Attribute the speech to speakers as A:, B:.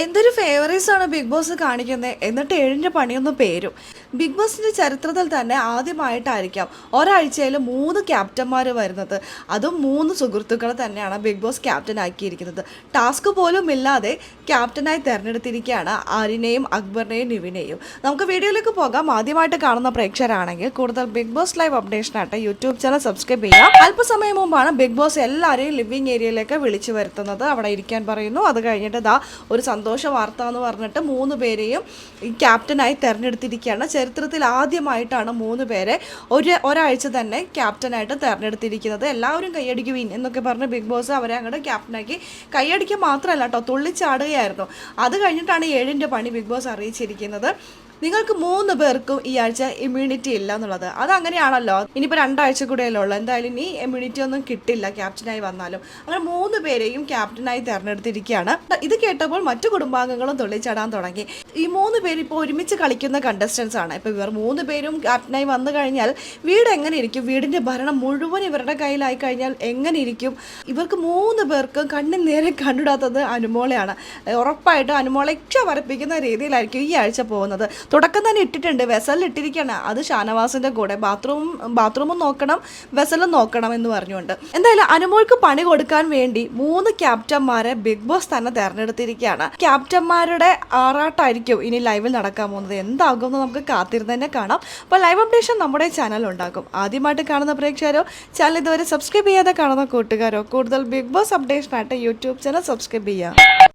A: എന്തൊരു ഫേവറേറ്റ്സ് ആണ് big boss കാണിക്കുന്നത് എന്നിട്ട് ഏഴിന്റെ പണിയൊന്നും പേരും. ബിഗ് ബോസിന്റെ ചരിത്രത്തിൽ തന്നെ ആദ്യമായിട്ടായിരിക്കാം ഒരാഴ്ചയിൽ മൂന്ന് ക്യാപ്റ്റന്മാർ വരുന്നത്. അതും മൂന്ന് സുഹൃത്തുക്കൾ തന്നെയാണ് ബിഗ് ബോസ് ക്യാപ്റ്റൻ ആക്കിയിരിക്കുന്നത്. ടാസ്ക് പോലും ഇല്ലാതെ ക്യാപ്റ്റനായി തിരഞ്ഞെടുത്തിരിക്കുകയാണ് ആരിനെയും അക്ബറിനെയും നിവിനെയും. നമുക്ക് വീഡിയോയിലേക്ക് പോകാം. ആദ്യമായിട്ട് കാണുന്ന പ്രേക്ഷകരാണെങ്കിൽ കൂടുതൽ ബിഗ് ബോസ് ലൈവ് അപ്ഡേഷനായിട്ട് യൂട്യൂബ് ചാനൽ സബ്സ്ക്രൈബ് ചെയ്യാം. അല്പസമയം മുമ്പാണ് ബിഗ് ബോസ് എല്ലാവരെയും ലിവിംഗ് ഏരിയയിലേക്ക് വിളിച്ചു വരുത്തുന്നത്. അവിടെ ഇരിക്കാൻ പറയുന്നു. അത് കഴിഞ്ഞിട്ട് ഒരു വാർത്ത എന്ന് പറഞ്ഞിട്ട് മൂന്ന് പേരെയും ക്യാപ്റ്റനായി തെരഞ്ഞെടുത്തിരിക്കുകയാണ്. ചരിത്രത്തിൽ ആദ്യമായിട്ടാണ് മൂന്ന് പേരെ ഒരു ഒരാഴ്ച തന്നെ ക്യാപ്റ്റനായിട്ട് തിരഞ്ഞെടുത്തിരിക്കുന്നത്. എല്ലാവരും കൈയടിക്കുവിൻ എന്നൊക്കെ പറഞ്ഞ് ബിഗ് ബോസ് അവരെ അങ്ങോട്ട് ക്യാപ്റ്റനാക്കി കൈയടിക്കുക മാത്രമല്ല കേട്ടോ തുള്ളിച്ചാടുകയായിരുന്നു. അത് കഴിഞ്ഞിട്ടാണ് ഏഴിന്റെ പണി ബിഗ് ബോസ് അറിയിച്ചിരിക്കുന്നത്. നിങ്ങൾക്ക് മൂന്ന് പേർക്കും ഈ ആഴ്ച ഇമ്മ്യൂണിറ്റി ഇല്ല എന്നുള്ളത്. അത് അങ്ങനെയാണല്ലോ ഇനിയിപ്പോൾ രണ്ടാഴ്ച കൂടെയല്ലേ ഉള്ളൂ. എന്തായാലും ഇനി ഇമ്മ്യൂണിറ്റി ഒന്നും കിട്ടില്ല. ക്യാപ്റ്റനായി വന്നാലും. അങ്ങനെ മൂന്ന് പേരെയും ക്യാപ്റ്റനായി തിരഞ്ഞെടുത്തിരിക്കുകയാണ്. ഇത് കേട്ടപ്പോൾ മറ്റു കുടുംബാംഗങ്ങളും തുള്ളിച്ചാടാൻ തുടങ്ങി. ഈ മൂന്ന് പേര് ഇപ്പോൾ ഒരുമിച്ച് കളിക്കുന്ന കണ്ടസ്റ്റൻസ് ആണ്. ഇപ്പോൾ ഇവർ മൂന്ന് പേരും ക്യാപ്റ്റനായി വന്നു കഴിഞ്ഞാൽ വീട് എങ്ങനെ ഇരിക്കും? വീടിന്റെ ഭരണം മുഴുവൻ ഇവരുടെ കയ്യിലായി കഴിഞ്ഞാൽ എങ്ങനെ ഇരിക്കും? ഇവർക്ക് മൂന്ന് പേർക്കും കണ്ണിന് നേരെ കണ്ടിടാത്തത് അനുമോളയാണ്. ഉറപ്പായിട്ടും അനുമോളെ ഇച്ച വരപ്പിക്കുന്ന രീതിയിലായിരിക്കും ഈ ആഴ്ച പോകുന്നത്. തുടക്കം തന്നെ ഇട്ടിട്ടുണ്ട്. വെസലിൽ ഇട്ടിരിക്കുകയാണ്. അത് ഷാനവാസിന്റെ കൂടെ. ബാത്റൂം ബാത്റൂമും നോക്കണം വെസലും നോക്കണം എന്ന് പറഞ്ഞുകൊണ്ട്. എന്തായാലും അനുമോൾക്ക് പണി കൊടുക്കാൻ വേണ്ടി മൂന്ന് ക്യാപ്റ്റന്മാരെ ബിഗ് ബോസ് തന്നെ തെരഞ്ഞെടുത്തിരിക്കുകയാണ്. ക്യാപ്റ്റന്മാരുടെ ആറാട്ടായിരിക്കും ഇനി ലൈവിൽ നടക്കാൻ പോകുന്നത്. എന്താകും എന്ന് നമുക്ക് കാത്തിരുന്ന് തന്നെ കാണാം. അപ്പോൾ ലൈവ് അപ്ഡേഷൻ നമ്മുടെ ചാനൽ ഉണ്ടാകും. ആദ്യമായിട്ട് കാണുന്ന പ്രേക്ഷകരോ ചാനൽ ഇതുവരെ സബ്സ്ക്രൈബ് ചെയ്യാതെ കാണുന്ന കൂട്ടുകാരോ കൂടുതൽ ബിഗ് ബോസ് അപ്ഡേഷനായിട്ട് യൂട്യൂബ് ചാനൽ സബ്സ്ക്രൈബ് ചെയ്യുക